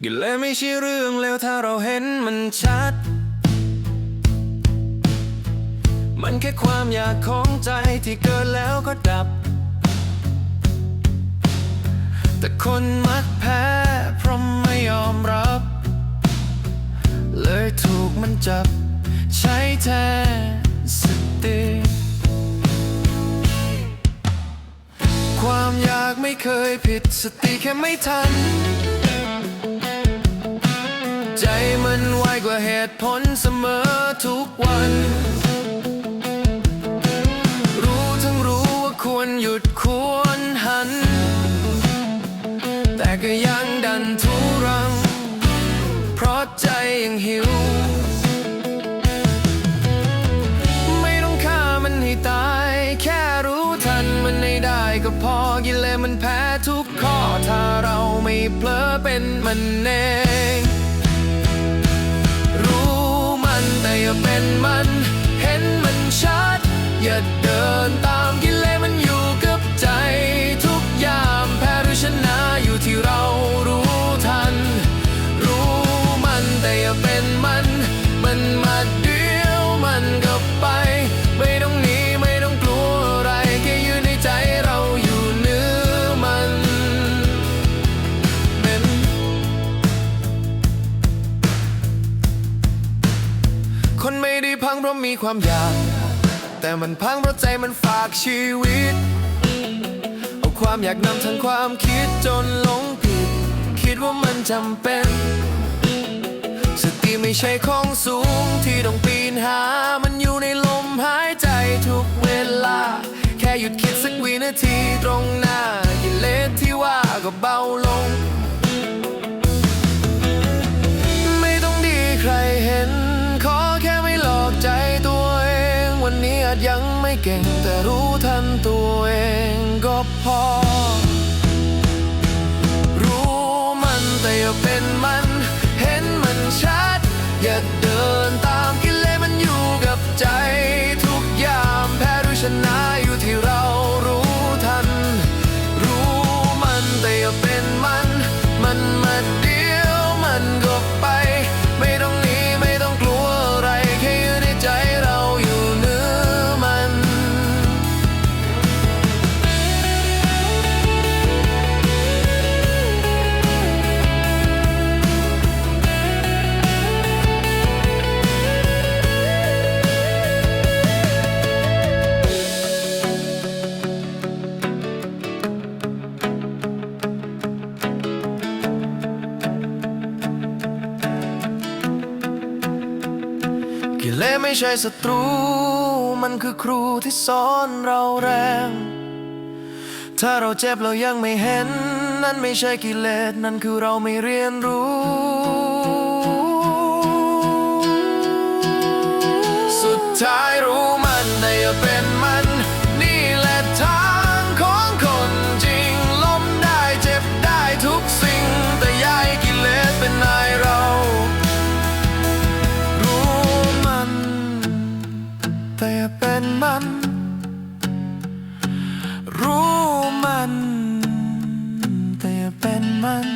กิเลสไม่ใช่เรื่องเลวถ้าเราเห็นมันชัด มันแค่ความอยากของใจที่เกิดแล้วก็ดับ แต่คนมักแพ้เพราะไม่ยอมรับ เลยถูกมันจับ ใช้แทนสติความอยากไม่เคยผิดสติแค่ไม่ทัน ใจมันไวกว่าเหตุผลเสมอทุกวัน รู้ทั้งรู้ว่าควรหยุดควรหัน แต่ก็ยังดันทุรัง เพราะใจยังหิว ไม่ต้องฆ่ามันให้ตาย แค่รู้ทันมันให้ได้ก็พอกิเลสมันแพ้ทุกข้อ ถ้าเราไม่เผลอเป็นมันเอ อย่าเป็นมัน เห็นมันชัด อย่าเดินตาม ไม่ได้พังเพราะมีความอยาก แต่มันพังเพราะใจมันฝากชีวิต เอาความอยากนำทางความคิดจนหลงผิด คิดว่ามันจำเป็น สติไม่ใช่ของสูงที่ต้องปีนหา มันอยู่ในลมหายใจทุกเวลา แค่หยุดคิดสักวินาทีตรงหน้า จยังไม่เก่งแต่รู้ทันตัวเองก็พอ รู้มันแต่อย่าเป็นมัน กิเลสไม่ใช่ศัตรู มันคือครูที่สอนเราแรง ถ้าเราเจ็บเรายังไม่เห็น นั่นไม่ใช่กิเลสนั่นคือเราไม่เรียนรู้ รู้